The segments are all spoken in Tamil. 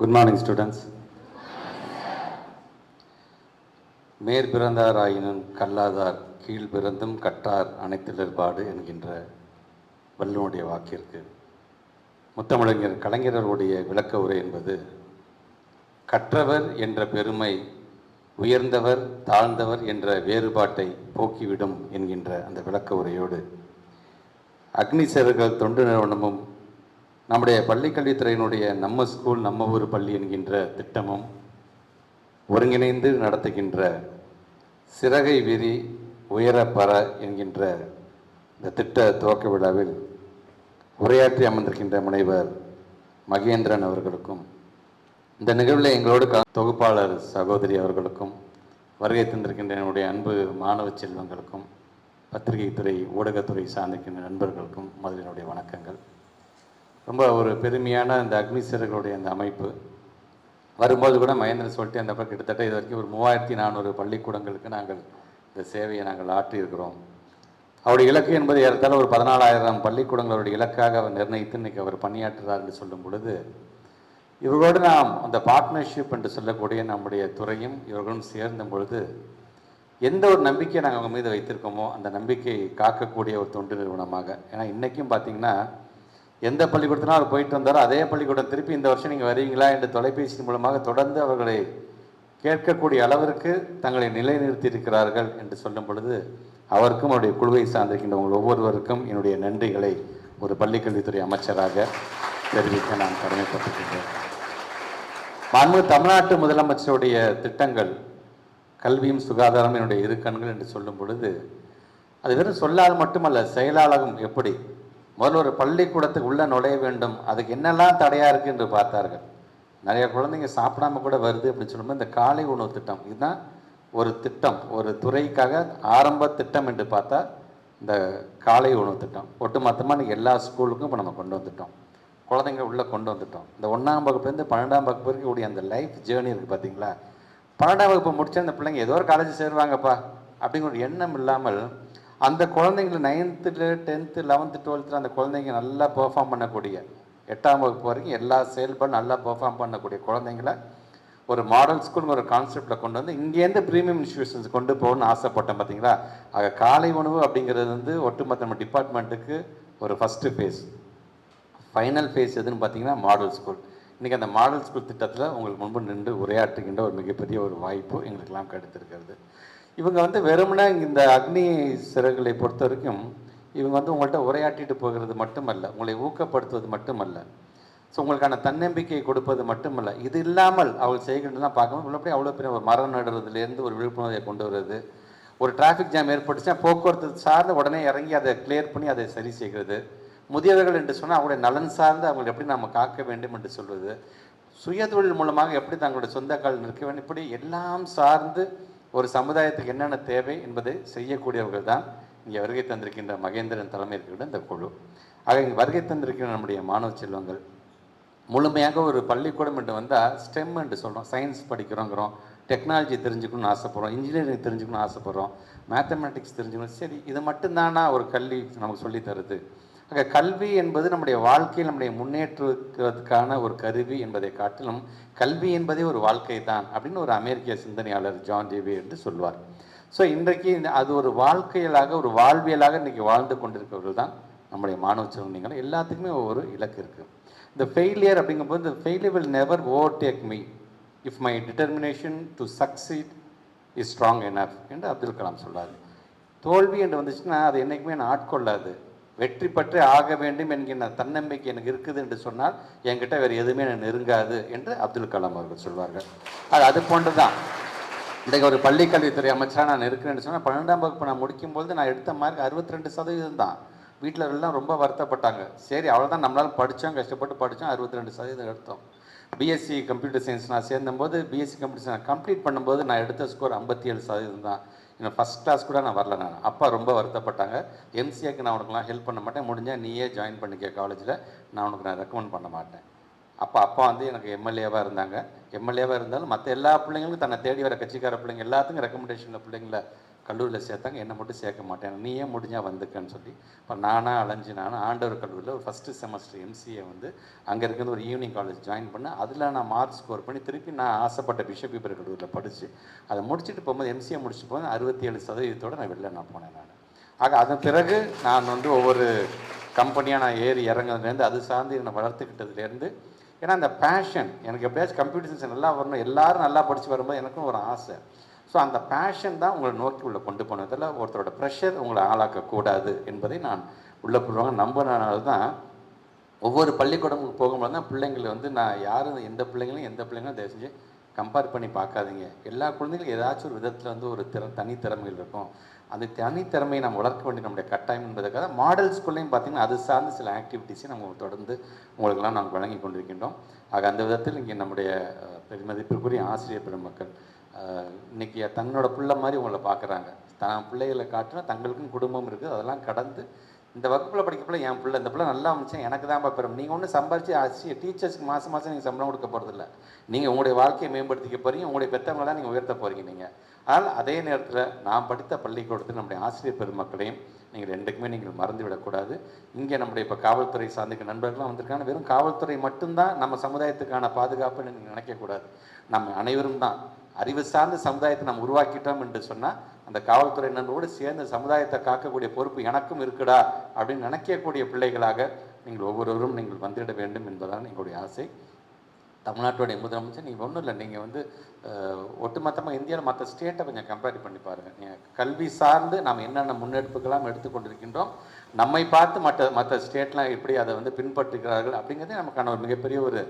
குட் மார்னிங் ஸ்டூடெண்ட்ஸ் மேற்பிறந்தார் ஆயினும் கல்லாதார் கீழ் பிறந்தும் கற்றார் அனைத்திடர்பாடு என்கின்ற வல்லுனுடைய வாக்கிற்கு. முத்தமிழறிஞர் கலைஞர்களுடைய விளக்க உரை என்பது கற்றவர் என்ற பெருமை உயர்ந்தவர் தாழ்ந்தவர் என்ற வேறுபாட்டை போக்கிவிடும் என்கின்ற அந்த விளக்க உரையோடு அக்னிசேரர்கள் தொண்டு நிறுவனமும் நம்முடைய பள்ளிக்கல்வித்துறையினுடைய நம்ம ஸ்கூல் நம்ம ஊர் பள்ளி என்கின்ற திட்டமும் ஒருங்கிணைந்து நடத்துகின்ற சிறகை விரி உயர பற என்கின்ற இந்த திட்ட துவக்க விழாவில் உரையாற்றி அமர்ந்திருக்கின்ற முனைவர் மகேந்திரன் அவர்களுக்கும் இந்த நிகழ்வில் எங்களோடு க- தொகுப்பாளர் சகோதரி அவர்களுக்கும் வருகை தந்திருக்கின்ற என்னுடைய அன்பு மாணவ செல்வங்களுக்கும் பத்திரிகை துறை ஊடகத்துறை சார்ந்திருக்கின்ற நண்பர்களுக்கும் முதலினுடைய வணக்கங்கள். ரொம்ப ஒரு பெருமையான அந்த அக்னி அந்த அமைப்பு. வரும்போது கூட மகேந்திரன் சொல்லிட்டு அந்த பக்கம் கிட்டத்தட்ட இது வரைக்கும் ஒரு மூவாயிரத்தி நானூறு பள்ளிக்கூடங்களுக்கு நாங்கள் இந்த சேவையை நாங்கள் ஆற்றியிருக்கிறோம் அவருடைய இலக்கு என்பது ஏறத்தாழ ஒரு பதினாலாயிரம் பள்ளிக்கூடங்களுடைய இலக்காக அவர் நிர்ணயித்து இன்னைக்கு அவர் பணியாற்றுறார் என்று சொல்லும் பொழுது இவர்களோடு நாம் அந்த பார்ட்னர்ஷிப் என்று சொல்லக்கூடிய நம்முடைய துறையும் இவர்களும் சேர்ந்த பொழுது எந்த ஒரு நம்பிக்கையை நாங்கள் அவங்க மீது வைத்திருக்கோமோ அந்த நம்பிக்கையை காக்கக்கூடிய ஒரு தொண்டு நிறுவனமாக. ஏன்னா இன்றைக்கும் பார்த்தீங்கன்னா எந்த பள்ளிக்கூடத்தினா அவர் போயிட்டு வந்தாரோ அதே பள்ளிக்கூடம் திருப்பி இந்த வருஷம் நீங்கள் வருவீங்களா என்று தொலைபேசி மூலமாக தொடர்ந்து அவர்களை கேட்கக்கூடிய அளவிற்கு தங்களை நிலைநிறுத்தியிருக்கிறார்கள் என்று சொல்லும் பொழுது அவருக்கும் அவருடைய குழுவை சார்ந்திருக்கின்றவங்க ஒவ்வொருவருக்கும் என்னுடைய நன்றிகளை ஒரு பள்ளிக்கல்வித்துறை அமைச்சராக தெரிவிக்க நான் கடமைப்பட்டிருக்கிறேன் மாண்பு தமிழ்நாட்டு முதலமைச்சருடைய திட்டங்கள் கல்வியும் சுகாதாரம் என்னுடைய இரு கண்கள் என்று சொல்லும் பொழுது அது வெறும் சொல்லால் மட்டுமல்ல செயலாளரும் எப்படி முதல்ல ஒரு பள்ளிக்கூடத்துக்கு உள்ளே நுழைய வேண்டும். அதுக்கு என்னெல்லாம் தடையாக இருக்குது என்று பார்த்தார்கள். நிறைய குழந்தைங்க சாப்பிடாம கூட வருது அப்படின்னு சொல்லும்போது இந்த காலை உணவு திட்டம் இதுதான் ஒரு திட்டம் ஒரு துறைக்காக ஆரம்ப திட்டம் என்று பார்த்தா இந்த காலை உணவு திட்டம். ஒட்டுமொத்தமாக எல்லா ஸ்கூலுக்கும் இப்போ நம்ம கொண்டு வந்துட்டோம். குழந்தைங்க உள்ளே கொண்டு வந்துட்டோம். இந்த ஒன்றாம் வகுப்புலேருந்து பன்னெண்டாம் வகுப்பு வரைக்கும் கூடிய அந்த லைஃப் ஜேர்னி இருக்குது பார்த்தீங்களா பன்னெண்டாம் வகுப்பு முடிச்சா அந்த பிள்ளைங்க ஏதோ ஒரு காலேஜ் சேருவாங்கப்பா. அப்படிங்கிற ஒரு எண்ணம் இல்லாமல் அந்த குழந்தைங்களை நைன்த்தில் டென்த்து லெவன்த்து டுவெல்த்தில் அந்த குழந்தைங்க நல்லா பெர்ஃபார்ம் பண்ணக்கூடிய எட்டாம் வகுப்பு வரைக்கும் எல்லா செயல்பாடும் நல்லா பெர்ஃபார்ம் பண்ணக்கூடிய குழந்தைங்கள ஒரு மாடல் ஸ்கூல் ஒரு கான்செப்டில் கொண்டு வந்து இங்கேருந்து ப்ரீமியம் இன்ஸ்டியூஷன்ஸ் கொண்டு போகணும்னு ஆசைப்பட்டேன் பார்த்தீங்களா ஆக காலை உணவு அப்படிங்கிறது வந்து ஒட்டுமொத்த நம்ம டிபார்ட்மெண்ட்டுக்கு ஒரு ஃபஸ்ட்டு ஃபேஸ் ஃபைனல் ஃபேஸ் எதுன்னு பார்த்தீங்கன்னா மாடல் ஸ்கூல் இன்றைக்கி அந்த மாடல் ஸ்கூல் திட்டத்தில் உங்களுக்கு முன்பு நின்று உரையாற்றுகின்ற ஒரு மிகப்பெரிய ஒரு வாய்ப்பு எங்களுக்கெல்லாம் கிடைத்திருக்கிறது. இவங்க வந்து வெறுமனே இந்த அக்னி சிறகுகளை பொறுத்த வரைக்கும் இவங்க வந்து உங்கள்கிட்ட உரையாட்டிட்டு போகிறது மட்டுமல்ல உங்களை ஊக்கப்படுத்துவது மட்டுமல்ல. ஸோ உங்களுக்கான தன்னம்பிக்கையை கொடுப்பது மட்டுமல்ல. இது இல்லாமல் அவள் செய்கின்றலாம் பார்க்கும்போது உள்ளபடி அவ்வளோ பெரிய ஒரு மரம் நடுறதுலேருந்து ஒரு விழிப்புணர்வை கொண்டு வருது. ஒரு டிராஃபிக் ஜாம் ஏற்பட்டுச்சுன்னா போக்குவரத்து சார்ந்து உடனே இறங்கி அதை கிளியர் பண்ணி அதை சரி செய்கிறது. முதியவர்கள் என்று சொன்னால் அவங்களுடைய நலன் சார்ந்து அவங்களை எப்படி நாம் காக்க வேண்டும் என்று சொல்வது. சுயதொழில் மூலமாக எப்படி தங்களுடைய சொந்த கால் நிற்க வேண்டும் இப்படி எல்லாம் சார்ந்து ஒரு சமுதாயத்துக்கு என்னென்ன தேவை என்பதை செய்யக்கூடியவர்கள் தான் இங்கே வருகை தந்திருக்கின்ற மகேந்திரன் தலைமை இருக்கின்ற இந்த குழு. ஆக இங்கே வருகை தந்திருக்கின்ற நம்முடைய மாணவ செல்வங்கள் முழுமையாக ஒரு பள்ளிக்கூடம் என்று வந்தால் ஸ்டெம் என்று சொல்கிறோம் சயின்ஸ் படிக்கிறோங்கிறோம். டெக்னாலஜி தெரிஞ்சுக்கணும்னு ஆசைப்படுறோம். இன்ஜினியரிங் தெரிஞ்சுக்கணும்னு ஆசைப்படுறோம். மேத்தமெட்டிக்ஸ் தெரிஞ்சுக்கணும். சரி இது மட்டும்தானா ஒரு கல்வி நமக்கு சொல்லித் தருது? ஆக கல்வி என்பது நம்முடைய வாழ்க்கையில் நம்முடைய முன்னேற்றுவதற்கான ஒரு கருவி என்பதை காட்டிலும் கல்வி என்பதே ஒரு வாழ்க்கை தான் அப்படின்னு ஒரு அமெரிக்க சிந்தனையாளர் ஜான் ஜேபி என்று சொல்வார். ஸோ இன்றைக்கு இந்த- அது ஒரு வாழ்க்கையலாக ஒரு வாழ்வியலாக இன்றைக்கி வாழ்ந்து கொண்டிருக்கிறவர்கள் தான் நம்முடைய மாணவ சிறுவனிகள் எல்லாத்துக்குமே ஒவ்வொரு இலக்கு இருக்குது இந்த ஃபெயிலியர் அப்படிங்கும்போது இந்த failure will never overtake me if my determination to succeed is strong enough என்று அப்துல் கலாம் சொல்றாரு. தோல்வி என்று வந்துச்சுன்னா அது என்றைக்குமே நான் ஆட்கொள்ளாது. வெற்றி பற்றி ஆக வேண்டும் என்கிற தன்னம்பிக்கை எனக்கு இருக்குது என்று சொன்னால் என்கிட்ட வேறு எதுவுமே எனக்கு நெருங்காது என்று அப்துல் கலாம் அவர்கள் சொல்வார்கள். அது அது போன்று தான் இன்றைக்கு ஒரு பள்ளிக்கல்வித்துறை அமைச்சராக நான் இருக்கிறேன்னு சொன்னால் பன்னெண்டாம் வகுப்பு நான் முடிக்கும்போது நான் எடுத்த மார்க் அறுபத்தி ரெண்டு சதவீதம் தான். வீட்டில் எல்லாம் ரொம்ப வருத்தப்பட்டாங்க. சரி அவ்வளோதான் நம்மளால் படித்தோம் கஷ்டப்பட்டு படித்தோம் அறுபத்தி ரெண்டு சதவீதம் எடுத்தோம். பிஎஸ்சி கம்ப்யூட்டர் சயின்ஸ் நான் சேர்ந்தபோது பிஎஸ்சி கம்ப்யூட்டர் சயின்ஸ் கம்ப்ளீட் பண்ணும்போது நான் எடுத்த ஸ்கோர் ஐம்பத்தி ஏழு சதவீதம் தான். இன்னும் ஃபஸ்ட் கிளாஸ் கூட நான் வரல நான். அப்பா ரொம்ப வருத்தப்பட்டாங்க. எம்சிஏக்கு நான் உனக்குலாம் ஹெல்ப் பண்ண மாட்டேன். முடிஞ்சால் நீயே ஜாயின் பண்ணிக்க காலேஜில் நான் உனக்கு நான் ரெக்கமெண்ட் பண்ண மாட்டேன். அப்போ அப்பா வந்து எனக்கு எம்எல்ஏவாக இருந்தாங்க. எம்எல்ஏவாக இருந்தாலும் மற்ற எல்லா பிள்ளைங்களுக்கும் தன்னை தேடி வர கட்சிக்கார பிள்ளைங்க எல்லாத்துக்கும் ரெக்கமெண்டேஷனில் பிள்ளைங்கள கல்லூரியில் சேர்த்தாங்க. என்னை மட்டும் சேர்க்க மாட்டேன். நீ ஏன் முடிஞ்சால் வந்துக்கன்னு சொல்லி. இப்போ நானாக அலைஞ்சு நானும் ஆண்டவர் கல்லூரியில் ஒரு ஃபஸ்ட்டு செமஸ்டர் எம்சிஏ வந்து அங்கே இருக்கிற ஒரு ஈவினிங் காலேஜ் ஜாயின் பண்ணேன். அதில் நான் மார்க் ஸ்கோர் பண்ணி திருப்பி நான் ஆசைப்பட்ட பிஷப் பீப்பர் கல்லூரியில் படித்து அதை முடிச்சுட்டு போகும்போது எம்சிஏ முடிச்சுட்டு போகும்போது அறுபத்தி ஏழு சதவீதத்தோடு நான் வெளில நான் போனேன் நான். ஆக அதன் பிறகு நான் வந்து ஒவ்வொரு கம்பெனியாக நான் ஏறி இறங்குறதுலேருந்து அது சார்ந்து என்னை வளர்த்துக்கிட்டதுலேருந்து ஏன்னா அந்த பேஷன் எனக்கு எப்படியாச்சும் கம்ப்யூட்டர் சயின்ஸ் நல்லா வரணும் எல்லோரும் நல்லா படித்து வரும்போது எனக்கும் ஒரு ஆசை. ஸோ அந்த பேஷன் தான் உங்களை நோக்கி உள்ள கொண்டு போனதில் ஒருத்தரோட ப்ரெஷர் உங்களை ஆளாக்கக்கூடாது என்பதை நான் உள்ளே போடுவாங்க நம்பினால தான் ஒவ்வொரு பள்ளிக்கூடமுக்கு போகும்போது தான் பிள்ளைங்களை வந்து நான் யாரும் எந்த பிள்ளைங்களும் எந்த பிள்ளைங்களும் தயவு செஞ்சு கம்பேர் பண்ணி பார்க்காதீங்க. எல்லா குழந்தைகளும் ஏதாச்சும் ஒரு விதத்தில் வந்து ஒரு திற தனித்திறமைகள் இருக்கும். அந்த தனித்திறமையை நம்ம வளர்க்க வேண்டிய நம்முடைய கட்டாயம் என்பதற்காக மாடல் ஸ்கூல்லையும் பார்த்தீங்கன்னா அது சார்ந்த சில ஆக்டிவிட்டீஸை நம்ம தொடர்ந்து உங்களுக்கெல்லாம் நாங்கள் வழங்கி கொண்டிருக்கின்றோம். ஆக அந்த விதத்தில் இங்கே நம்முடைய பெருமதிப்பிற்குரிய ஆசிரியர் பெருமக்கள் இன்னைக்கு தன்னோட பிள்ளை மாதிரி உங்களை பார்க்குறாங்க. தான் பிள்ளைகளை காட்டினா தங்களுக்கும் குடும்பம் இருக்குது அதெல்லாம் கடந்து இந்த வகுப்பில் படிக்க என் பிள்ளை. இந்த பிள்ளை நல்லா அமைச்சேன் எனக்கு தான் பெறும் நீங்கள் ஒன்றும் சம்பாரிச்சு ஆச்சு டீச்சர்ஸ்க்கு மாதம் மாதம் நீங்கள் சம்பளம் கொடுக்க போகிறதில்ல நீங்கள் உங்களுடைய வாழ்க்கையை மேம்படுத்திக்க போகிறீங்க உங்களுடைய பெற்றவங்களாம் தான் நீங்கள் உயர்த்த போகிறீங்க நீங்கள் ஆனால் அதே நேரத்தில் நான் படித்த பள்ளிக்கூடத்தில் நம்முடைய ஆசிரியர் பெருமக்களையும் நீங்கள் ரெண்டுக்குமே நீங்கள் மறந்து விடக்கூடாது இங்கே நம்முடைய இப்போ காவல்துறை சார்ந்த நண்பர்கள்லாம் வந்திருக்காங்க. வெறும் காவல்துறை மட்டும்தான் நம்ம சமுதாயத்துக்கான பாதுகாப்புன்னு நீங்கள் நினைக்கக்கூடாது நம்ம அனைவரும் தான் அறிவு சார்ந்த சமுதாயத்தை நாம் உருவாக்கிட்டோம் என்று சொன்னால் அந்த காவல்துறை நண்பரோடு சேர்ந்து சமுதாயத்தை காக்கக்கூடிய பொறுப்பு எனக்கும் இருக்குடா அப்படின்னு நினைக்கக்கூடிய பிள்ளைகளாக நீங்கள் ஒவ்வொருவரும் நீங்கள் வந்துவிட வேண்டும் என்பதுதான் எங்களுடைய ஆசை. தமிழ்நாட்டுடைய முதலமைச்சர் நீங்கள் ஒன்றும் இல்லை நீங்கள் வந்து ஒட்டுமொத்தமாக இந்தியாவில் மற்ற ஸ்டேட்டை கொஞ்சம் கம்பேர் பண்ணி பாருங்கள் நீங்கள் கல்வி சார்ந்து நாம் என்னென்ன முன்னெடுப்புகள்லாம் எடுத்துக்கொண்டிருக்கின்றோம் நம்மை பார்த்து மற்ற மற்ற ஸ்டேட்லாம் எப்படி அதை வந்து பின்பற்றுகிறார்கள் அப்படிங்கிறதே நமக்கான ஒரு மிகப்பெரிய ஒரு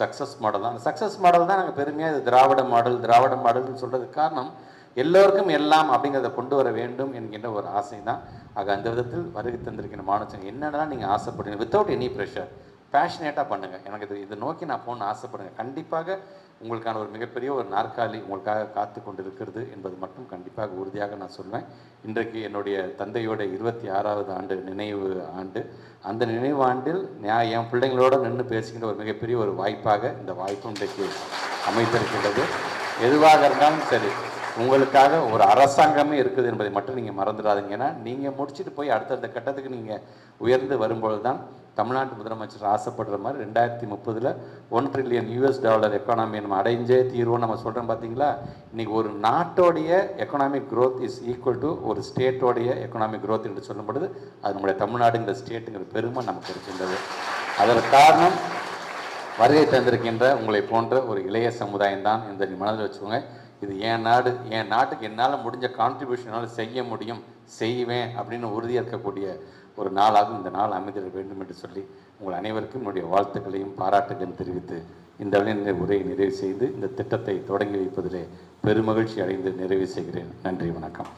சக்ஸஸ் மாடல் தான். அந்த சக்ஸஸ் மாடல் தான் நாங்கள் பெருமையாக இது திராவிட மாடல் திராவிட மாடல்னு சொல்கிறதுக்கு காரணம் எல்லோருக்கும் எல்லாம் அப்படிங்கிறத கொண்டு வர வேண்டும் என்கின்ற ஒரு ஆசை தான் ஆக அந்த விதத்தில் வருகை தந்திருக்கிற மாணவர்கள் என்னென்னலாம் நீங்கள் ஆசைப்படுறீங்க? வித்தவுட் எனி ப்ரெஷர் பேஷனேட்டாக பண்ணுங்கள் எனக்கு இது இதை நோக்கி நான் போகணும்னு ஆசைப்படுங்க. கண்டிப்பாக உங்களுக்கான ஒரு மிகப்பெரிய ஒரு நாற்காலி உங்களுக்காக காத்து கொண்டு இருக்கிறது என்பது மட்டும் கண்டிப்பாக உறுதியாக நான் சொல்வேன். இன்றைக்கு என்னுடைய தந்தையோட இருபத்தி ஆறாவது ஆண்டு நினைவு ஆண்டு. அந்த நினைவு ஆண்டில் நான் என் பிள்ளைங்களோட நின்று பேசுகின்ற ஒரு மிகப்பெரிய ஒரு வாய்ப்பாக இந்த வாய்ப்பு இன்றைக்கு அமைத்திருக்கின்றது எதுவாக இருந்தாலும் சரி உங்களுக்காக ஒரு அரசாங்கமே இருக்குது என்பதை மட்டும் நீங்கள் மறந்துடாதீங்க. ஏன்னா நீங்கள் முடிச்சுட்டு போய் அடுத்தடுத்த கட்டத்துக்கு நீங்கள் உயர்ந்து வரும்பொழுது தான் தமிழ்நாட்டு முதலமைச்சர் ஆசைப்படுற மாதிரி ரெண்டாயிரத்தி முப்பதில் one trillion US dollar economy நம்ம அடைஞ்சே தீர்வோம் நம்ம சொல்கிறோம் பார்த்தீங்களா இன்றைக்கி ஒரு நாட்டோடைய economic growth is equal to ஒரு ஸ்டேட்டோடைய எக்கனாமிக் க்ரோத் என்று சொல்லும்பொழுது அது நம்முடைய தமிழ்நாடுங்கிற ஸ்டேட்டுங்கிற பெருமை நமக்கு இருக்கின்றது. அதற்கு காரணம் வருகை தந்திருக்கின்ற உங்களை போன்ற ஒரு இளைய சமுதாயம் தான் இந்த மனதில் வச்சுக்கோங்க. இது என் நாடு என் நாட்டுக்கு என்னால் முடிஞ்ச கான்ட்ரிபியூஷனால் செய்ய முடியும் செய்வேன் அப்படின்னு உறுதியாக இருக்கக்கூடிய ஒரு நாளாகவும் இந்த நாள் அமைதிட வேண்டும் என்று சொல்லி உங்கள் அனைவருக்கும் என்னுடைய வாழ்த்துக்களையும் பாராட்டுகளையும் தெரிவித்து இந்த வழியை உரையை நிறைவு செய்து இந்த திட்டத்தை தொடங்கி வைப்பதிலே பெருமகிழ்ச்சி அடைந்து நிறைவு செய்கிறேன். நன்றி வணக்கம்.